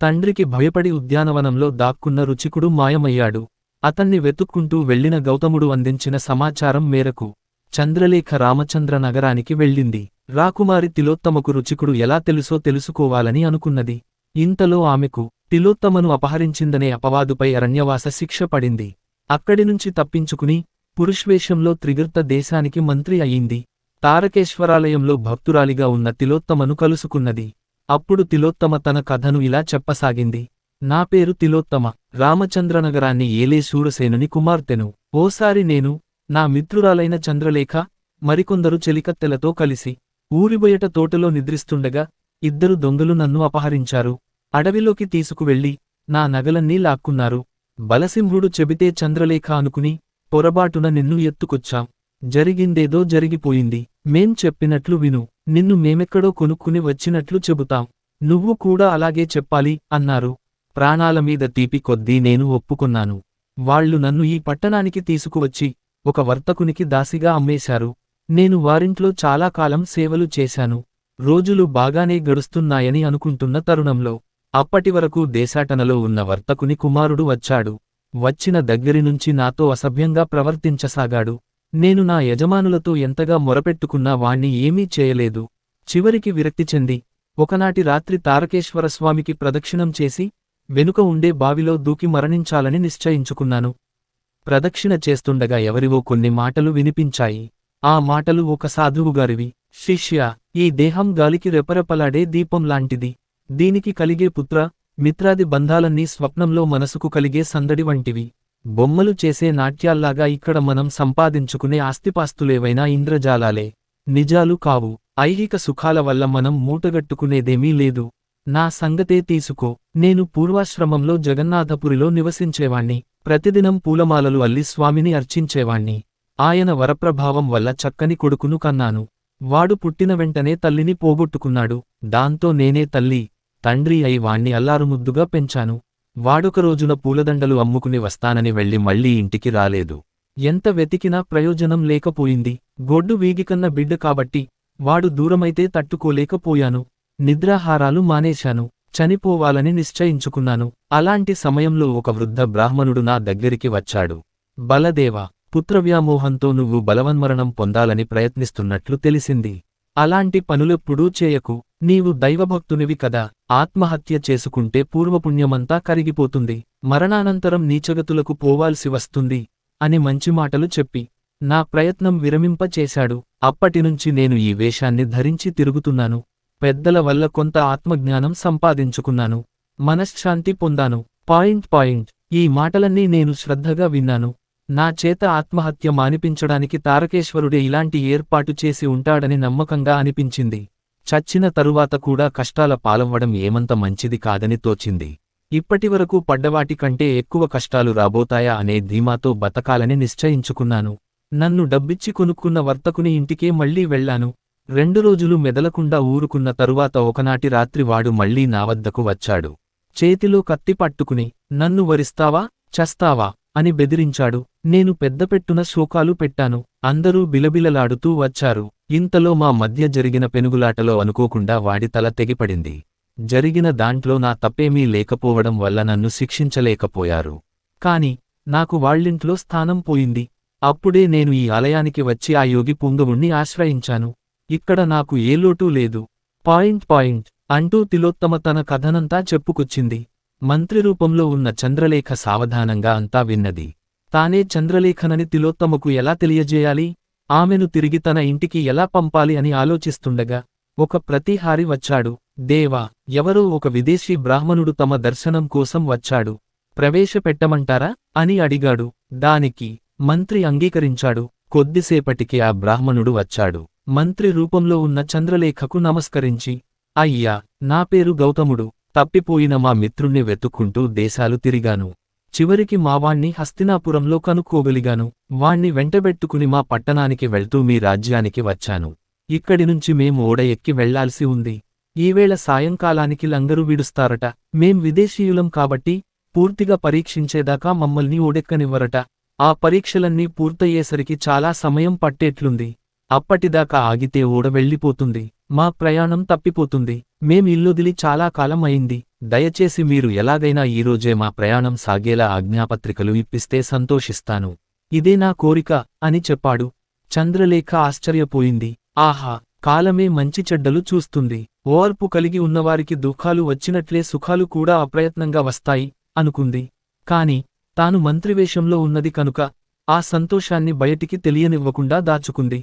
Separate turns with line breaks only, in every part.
తండ్రికి భయపడి ఉద్యానవనంలో దాక్కున్న రుచికుడు మాయమయ్యాడు. అతన్ని వెతుక్కుంటూ వెళ్ళిన గౌతముడు అందించిన సమాచారం మేరకు చంద్రలేఖ రామచంద్ర నగరానికి వెళ్ళింది. రాకుమారి తిలోత్తమకు రుచికుడు ఎలా తెలుసో తెలుసుకోవాలని అనుకున్నది. ఇంతలో ఆమెకు తిలోత్తమను అపహరించిందనే అపవాదుపై అరణ్యవాస శిక్ష పడింది. అక్కడినుంచి తప్పించుకుని పురుష్వేషంలో త్రిగర్త దేశానికి మంత్రి అయింది. తారకేశ్వరాలయంలో భక్తురాలిగా ఉన్న తిలోత్తమను కలుసుకున్నది. అప్పుడు తిలోత్తమ తన కథను ఇలా చెప్పసాగింది. నా పేరు తిలోత్తమ. రామచంద్రనగరాన్ని ఏలే శూరసేనుని కుమార్తెను. ఓసారి నేను నా మిత్రురాలైన చంద్రలేఖ మరికొందరు చెలికత్తెలతో కలిసి ఊరిబయట తోటలో నిద్రిస్తుండగా ఇద్దరు దొంగలు నన్ను అపహరించారు. అడవిలోకి తీసుకువెళ్ళి నా నగలన్నీ లాక్కున్నారు. బలసింహుడు చెబితే చంద్రలేఖ అనుకుని పొరబాటున నిన్ను ఎత్తుకొచ్చాం. జరిగిందేదో జరిగిపోయింది. మేం చెప్పినట్లు విను నిన్ను మేమెక్కడో కొనుక్కుని వచ్చినట్లు చెబుతాం. నువ్వు కూడా అలాగే చెప్పాలి అన్నారు. ప్రాణాల మీద తీపి కొద్దీ నేను ఒప్పుకున్నాను. వాళ్ళు నన్ను ఈ పట్టణానికి తీసుకువచ్చి ఒక వర్తకునికి దాసిగా అమ్మేశారు. నేను వారింట్లో చాలా కాలం సేవలు చేశాను. రోజులు బాగానే గడుస్తున్నాయని అనుకుంటున్న తరుణంలో అప్పటివరకు దేశాటనలో ఉన్న వర్తకుని కుమారుడు వచ్చాడు. వచ్చిన దగ్గరినుంచి నాతో అసభ్యంగా ప్రవర్తించసాగాడు. నేను నా యజమానులతో ఎంతగా మొరపెట్టుకున్నా వాణ్ణి ఏమీ చేయలేదు. చివరికి విరక్తి చెంది ఒకనాటి రాత్రి తారకేశ్వరస్వామికి ప్రదక్షిణం చేసి వెనుక ఉండే బావిలో దూకి మరణించాలని నిశ్చయించుకున్నాను. ప్రదక్షిణ చేస్తుండగా ఎవరివో కొన్ని మాటలు వినిపించాయి. ఆ మాటలు ఒక సాధువుగారివి శిష్య ఈ దేహం గాలికి రెపరెపలాడే దీపం లాంటిది. దీనికి కలిగే పుత్ర మిత్రాది బంధాలన్నీ స్వప్నంలో మనసుకు కలిగే సందడి వంటివి. బొమ్మలు చేసే నాట్యాల్లాగా ఇక్కడ మనం సంపాదించుకునే ఆస్తిపాస్తులేవైనా ఇంద్రజాలాలే. నిజాలు కావు. ఐహిక సుఖాల వల్ల మనం మూటగట్టుకునేదేమీ లేదు. నా సంగతే తీసుకో. నేను పూర్వాశ్రమంలో జగన్నాథపురిలో నివసించేవాణ్ణి. ప్రతిదినం పూలమాలలు అల్లి స్వామిని అర్చించేవాణ్ణి. ఆయన వరప్రభావం వల్ల చక్కని కొడుకును కన్నాను. వాడు పుట్టిన వెంటనే తల్లిని పోగొట్టుకున్నాడు. దాంతో నేనే తల్లి. తండ్రి అయి వాణ్ణి అల్లారుముద్దుగా పెంచాను. వాడొక రోజున పూలదండలు అమ్ముకుని వస్తానని వెళ్ళి మళ్ళీ ఇంటికి రాలేదు. ఎంత వెతికినా ప్రయోజనం లేకపోయింది. గొడ్డు వీగికన్న బిడ్డ కాబట్టి వాడు దూరమైతే తట్టుకోలేకపోయాను. నిద్రాహారాలు మానేశాను. చనిపోవాలని నిశ్చయించుకున్నాను. అలాంటి సమయంలో ఒక వృద్ధ బ్రాహ్మణుడు నా దగ్గరికి వచ్చాడు. బలదేవ పుత్రవ్యామోహంతో నువ్వు బలవన్మరణం పొందాలని ప్రయత్నిస్తున్నట్లు తెలిసింది. అలాంటి పనులెప్పుడూ చేయకు. నీవు దైవభక్తునివి కదా. ఆత్మహత్య చేసుకుంటే పూర్వపుణ్యమంతా కరిగిపోతుంది. మరణానంతరం నీచగతులకు పోవాల్సి వస్తుంది అని మంచి మాటలు చెప్పి నా ప్రయత్నం విరమింపచేశాడు. అప్పటినుంచి నేను ఈ వేషాన్ని ధరించి తిరుగుతున్నాను. పెద్దల వల్ల కొంత ఆత్మజ్ఞానం సంపాదించుకున్నాను. మనశ్శాంతి పొందాను. Point point. ఈ మాటలన్నీ నేను శ్రద్ధగా విన్నాను. నా చేత ఆత్మహత్య మానిపించడానికి తారకేశ్వరుడే ఇలాంటి ఏర్పాటు చేసి ఉంటాడని నమ్మకంగా అనిపించింది. చచ్చిన తరువాత కూడా కష్టాల పాలవ్వడం ఏమంత మంచిది కాదని తోచింది. ఇప్పటివరకు పడ్డవాటి కంటే ఎక్కువ కష్టాలు రాబోతాయా అనే ధీమాతో బతకాలని నిశ్చయించుకున్నాను. నన్ను డబ్బిచ్చి కొనుక్కున్న వర్తకుని ఇంటికే మళ్ళీ వెళ్ళాను రెండు రోజులు మెదలకుండా ఊరుకున్న తరువాత ఒకనాటి రాత్రి వాడు మళ్ళీ నా వద్దకు వచ్చాడు. చేతిలో కత్తి పట్టుకుని నన్ను వరిస్తావా? చస్తావా? అని బెదిరించాడు. నేను పెద్దపెట్టున శోకాలు పెట్టాను. అందరూ బిలబిలలాడుతూ వచ్చారు. ఇంతలో మా మధ్య జరిగిన పెనుగులాటలో అనుకోకుండా వాడి తల తెగిపడింది. జరిగిన దాంట్లో నా తప్పేమీ లేకపోవడం వల్ల నన్ను శిక్షించలేకపోయారు. కాని నాకు వాళ్ళింట్లో స్థానం పోయింది. అప్పుడే నేను ఈ ఆలయానికి వచ్చి ఆ యోగి పుంగవుణ్ణి ఆశ్రయించాను. ఇక్కడ నాకు ఏ లోటూ లేదు. పాయింట్ పాయింట్ అంటూ తిలోత్తమ తన కథనంతా చెప్పుకొచ్చింది. మంత్రి రూపంలో ఉన్న చంద్రలేఖ సావధానంగా అంతా విన్నది. తానే చంద్రలేఖనని తిలోత్తమకు ఎలా తెలియజేయాలి? ఆమెను తిరిగి తన ఇంటికి ఎలా పంపాలి అని ఆలోచిస్తుండగా ఒక ప్రతిహారి వచ్చాడు. దేవా ఎవరో ఒక విదేశీ బ్రాహ్మణుడు తమ దర్శనం కోసం వచ్చాడు. ప్రవేశపెట్టమంటారా? అని అడిగాడు. దానికి మంత్రి అంగీకరించాడు. కొద్దిసేపటికి ఆ బ్రాహ్మణుడు వచ్చాడు. మంత్రి రూపంలో ఉన్న చంద్రలేఖకు నమస్కరించి అయ్యా నా పేరు గౌతముడు. తప్పిపోయిన మా మిత్రుణ్ణి వెతుక్కుంటూ దేశాలు తిరిగాను. చివరికి మావాణ్ణి హస్తినాపురంలో కనుక్కోగలిగాను. వాణ్ణి వెంటబెట్టుకుని మా పట్టణానికి వెళ్తూ మీ రాజ్యానికి వచ్చాను. ఇక్కడి నుంచి మేం ఓడ ఎక్కి వెళ్ళాల్సి ఉంది. ఈవేళ సాయంకాలానికి లంగరు విడుస్తారట. మేం విదేశీయులం కాబట్టి పూర్తిగా పరీక్షించేదాకా మమ్మల్ని ఓడెక్కనివ్వరట. ఆ పరీక్షలన్నీ పూర్తయ్యేసరికి చాలా సమయం పట్టేట్లుంది. అప్పటిదాకా ఆగితే ఓడ వెళ్ళిపోతుంది. మా ప్రయాణం తప్పిపోతుంది. మేం ఇల్లొదిలి చాలా కాలం అయింది. దయచేసి మీరు ఎలాగైనా ఈరోజే మా ప్రయాణం సాగేలా ఆజ్ఞాపత్రికలు ఇప్పిస్తే సంతోషిస్తాను. ఇదే నా కోరిక అని చెప్పాడు. చంద్రలేఖ ఆశ్చర్యపోయింది. ఆహా కాలమే మంచి చెడ్డలు చూస్తుంది. ఓర్పు కలిగి ఉన్నవారికి దుఃఖాలు వచ్చినట్లే సుఖాలు కూడా అప్రయత్నంగా వస్తాయి అనుకుంది. కాని తాను మంత్రివేషంలో ఉన్నది కనుక ఆ సంతోషాన్ని బయటికి తెలియనివ్వకుండా దాచుకుంది.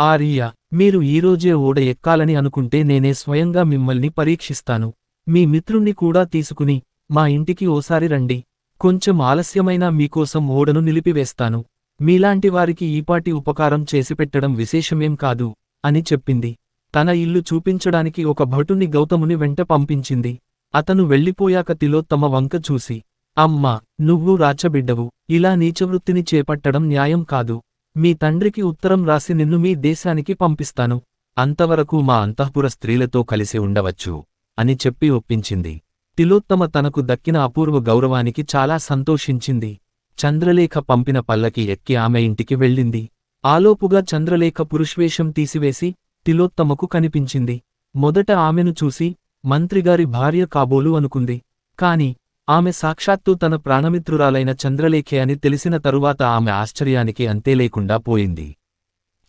ఆరియా మీరు ఈరోజే ఓడ ఎక్కాలని అనుకుంటే నేనే స్వయంగా మిమ్మల్ని పరీక్షిస్తాను. మీ మిత్రుణ్ణి కూడా తీసుకుని మా ఇంటికి ఓసారి రండి. కొంచెం ఆలస్యమైనా మీకోసం ఓడను నిలిపివేస్తాను. మీలాంటి వారికి ఈపాటి ఉపకారం చేసిపెట్టడం విశేషమేం కాదు అని చెప్పింది. తన ఇల్లు చూపించడానికి ఒక భటుని గౌతముని వెంట పంపించింది. అతను వెళ్ళిపోయాక తిలోత్తమ వంక చూసి అమ్మా నువ్వు రాచబిడ్డవు. ఇలా నీచవృత్తిని చేపట్టడం న్యాయం కాదు. మీ తండ్రికి ఉత్తరం రాసి నిన్ను మీ దేశానికి పంపిస్తాను. అంతవరకు మా అంతఃపుర స్త్రీలతో కలిసి ఉండవచ్చు అని చెప్పి ఒప్పించింది. తిలోత్తమ తనకు దక్కిన అపూర్వ గౌరవానికి చాలా సంతోషించింది. చంద్రలేఖ పంపిన పల్లకి ఎక్కి ఆమె ఇంటికి వెళ్ళింది. ఆలోపుగా చంద్రలేఖ పురుష్వేషం తీసివేసి తిలోత్తమకు కనిపించింది. మొదట ఆమెను చూసి మంత్రిగారి భార్య కాబోలు అనుకుంది. కాని ఆమె సాక్షాత్తు తన ప్రాణమిత్రురాలైన చంద్రలేఖే అని తెలిసిన తరువాత ఆమె ఆశ్చర్యానికి అంతే లేకుండా పోయింది.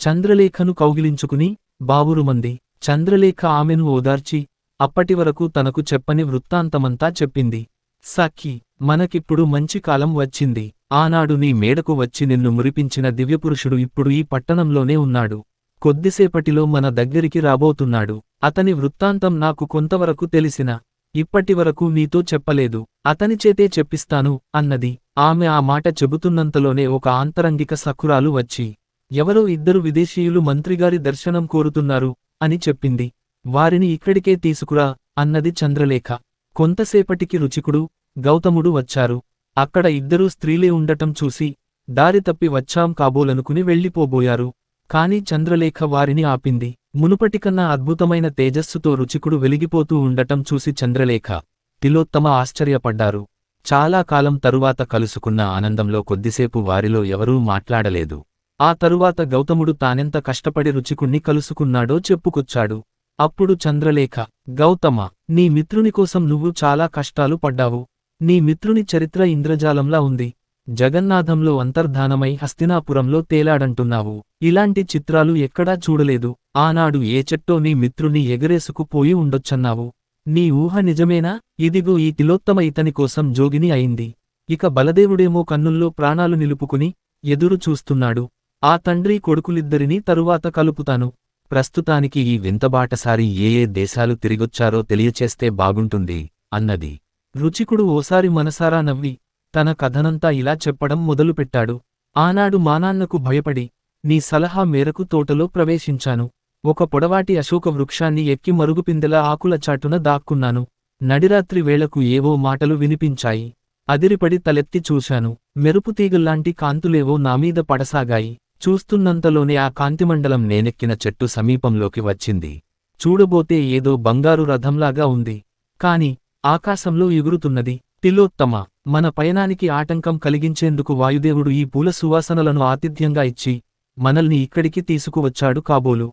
చంద్రలేఖను కౌగిలించుకుని బావురుమంది చంద్రలేఖ ఆమెను ఓదార్చి అప్పటివరకు తనకు చెప్పని వృత్తాంతమంతా చెప్పింది. సఖి మనకిప్పుడు మంచి కాలం వచ్చింది. ఆనాడు నీ మేడకు వచ్చి నిన్ను మురిపించిన దివ్యపురుషుడు ఇప్పుడు ఈ పట్టణంలోనే ఉన్నాడు. కొద్దిసేపటిలో మన దగ్గరికి రాబోతున్నాడు. అతని వృత్తాంతం నాకు కొంతవరకు తెలిసిన ఇప్పటివరకు నీతో చెప్పలేదు. అతనిచేతే చెప్పిస్తాను అన్నది. ఆమె ఆ మాట చెబుతున్నంతలోనే ఒక ఆంతరంగిక సఖురాలు వచ్చి ఎవరో ఇద్దరు విదేశీయులు మంత్రిగారి దర్శనం కోరుతున్నారు అని చెప్పింది. వారిని ఇక్కడికే తీసుకురా అన్నది చంద్రలేఖ. కొంతసేపటికి రుచికుడు గౌతముడు వచ్చారు. అక్కడ ఇద్దరూ స్త్రీలే ఉండటం చూసి దారి తప్పి వచ్చాం కాబోలనుకుని వెళ్ళిపోబోయారు. కాని చంద్రలేఖ వారిని ఆపింది. మునుపటికన్నా అద్భుతమైన తేజస్సుతో రుచికుడు వెలిగిపోతూ ఉండటం చూసి చంద్రలేఖ తిలోత్తమ ఆశ్చర్యపడ్డారు. చాలా కాలం తరువాత కలుసుకున్న ఆనందంలో కొద్దిసేపు వారిలో ఎవరూ మాట్లాడలేదు. ఆ తరువాత గౌతముడు తానెంత కష్టపడి రుచికుణ్ణి కలుసుకున్నాడో చెప్పుకొచ్చాడు. అప్పుడు చంద్రలేఖ గౌతమ నీ మిత్రుని కోసం నువ్వు చాలా కష్టాలు పడ్డావు. నీ మిత్రుని చరిత్ర ఇంద్రజాలంలా ఉంది. జగన్నాథంలో అంతర్ధానమై హస్తినాపురంలో తేలాడంటున్నావు. ఇలాంటి చిత్రాలు ఎక్కడా చూడలేదు. ఆనాడు ఏ చెట్టో నీ మిత్రుని ఎగరేసుకుపోయి ఉండొచ్చన్నావు. నీ ఊహ నిజమేనా? ఇదిగో ఈ తిలోత్తమ ఇతని కోసం జోగిని అయింది. ఇక బలదేవుడేమో కన్నుల్లో ప్రాణాలు నిలుపుకుని ఎదురు చూస్తున్నాడు. ఆ తండ్రి కొడుకులిద్దరినీ తరువాత కలుపుతాను. ప్రస్తుతానికి ఈ వింతబాటసారి ఏ ఏ దేశాలు తిరిగొచ్చారో తెలియచేస్తే బాగుంటుంది అన్నది. రుచికుడు ఓసారి మనసారా నవ్వి తన కథనంతా ఇలా చెప్పడం మొదలుపెట్టాడు. ఆనాడు మానాన్నకు భయపడి నీ సలహా మేరకు తోటలో ప్రవేశించాను. ఒక పొడవాటి అశోక వృక్షాన్ని ఎక్కి మరుగుపిందెల ఆకుల చాటున దాక్కున్నాను. నడిరాత్రి వేళకు ఏవో మాటలు వినిపించాయి. అదిరిపడి తలెత్తి చూశాను. మెరుపుతీగల్లాంటి కాంతులేవో నామీద పడసాగాయి. చూస్తున్నంతలోనే ఆ కాంతిమండలం నేనెక్కిన చెట్టు సమీపంలోకి వచ్చింది. చూడబోతే ఏదో బంగారు రథంలాగా ఉంది. కాని ఆకాశంలో ఎగురుతున్నది. తిలోత్తమ మన పయనానికి ఆటంకం కలిగించేందుకు వాయుదేవుడు ఈ పూల సువాసనలను ఆతిథ్యంగా ఇచ్చి మనల్ని ఇక్కడికి తీసుకువచ్చాడు కాబోలు.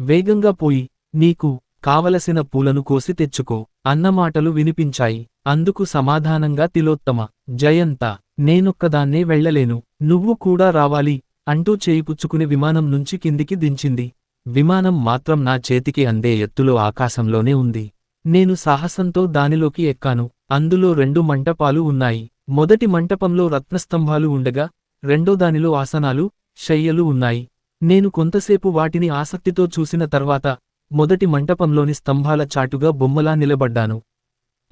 వేగంగా పోయి నీకు కావలసిన పూలను కోసి తెచ్చుకో అన్నమాటలు వినిపించాయి. అందుకు సమాధానంగా తిలోత్తమ జయంత నేనొక్కదాన్నే వెళ్ళలేను నువ్వు కూడా రావాలి అంటూ చేయిపుచ్చుకుని విమానం నుంచి కిందికి దించింది. విమానం మాత్రం నా చేతికి అందే ఎత్తులో ఆకాశంలోనే ఉంది. నేను సాహసంతో దానిలోకి ఎక్కాను. అందులో రెండు మంటపాలు ఉన్నాయి. మొదటి మంటపంలో రత్నస్తంభాలు ఉండగా రెండో దానిలో ఆసనాలు శయ్యలు ఉన్నాయి. నేను కొంతసేపు వాటిని ఆసక్తితో చూసిన తర్వాత మొదటి మంటపంలోని స్తంభాల చాటుగా బొమ్మలా నిలబడ్డాను.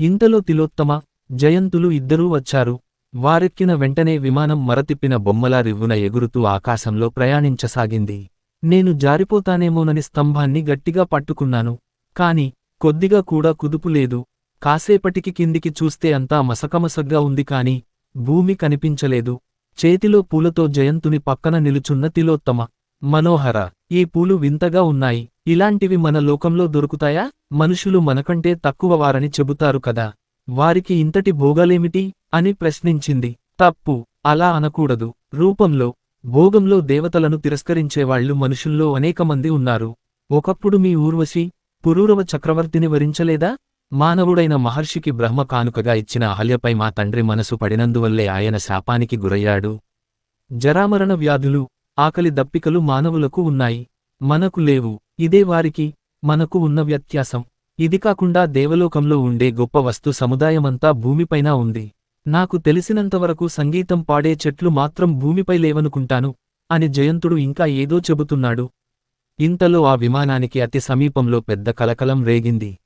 ఇంతలో తిలోత్తమ జయంతులు ఇద్దరూ వచ్చారు. వారెక్కిన వెంటనే విమానం మరతిప్పిన బొమ్మలా రివ్వున ఎగురుతూ ఆకాశంలో ప్రయాణించసాగింది. నేను జారిపోతానేమోనని స్తంభాన్ని గట్టిగా పట్టుకున్నాను. కాని కొద్దిగా కూడా కుదుపు లేదు. కాసేపటికి కిందికి చూస్తే అంతా మసకమసగ్గా ఉంది కాని భూమి కనిపించలేదు. చేతిలో పూలతో జయంతుని పక్కన నిలుచున్న తిలోత్తమ మనోహర ఈ పూలు వింతగా ఉన్నాయి. ఇలాంటివి మన లోకంలో దొరుకుతాయా? మనుషులు మనకంటే తక్కువ వారని చెబుతారు కదా. వారికి ఇంతటి భోగాలేమిటి? అని ప్రశ్నించింది. తప్పు అలా అనకూడదు. రూపంలో భోగంలో దేవతలను తిరస్కరించేవాళ్ళు మనుషుల్లో అనేకమంది ఉన్నారు. ఒకప్పుడు మీ ఊర్వశి పురూరవ చక్రవర్తిని వరించలేదా? మానవుడైన మహర్షికి బ్రహ్మ కానుకగా ఇచ్చిన అహల్యపై మా తండ్రి మనసు పడినందువల్లే ఆయన శాపానికి గురయ్యాడు. జరామరణ వ్యాధులు ఆకలి దప్పికలు మానవులకు ఉన్నాయి. మనకు లేవు. ఇదే వారికి మనకు ఉన్న వ్యత్యాసం. ఇది కాకుండా దేవలోకంలో ఉండే గొప్ప వస్తు సముదాయమంతా భూమిపైన ఉంది. నాకు తెలిసినంతవరకు సంగీతం పాడే చెట్లు మాత్రం భూమిపై లేవనుకుంటాను అని జయంతుడు ఇంకా ఏదో చెబుతున్నాడు. ఇంతలో ఆ విమానానికి అతి సమీపంలో పెద్ద కలకలం రేగింది.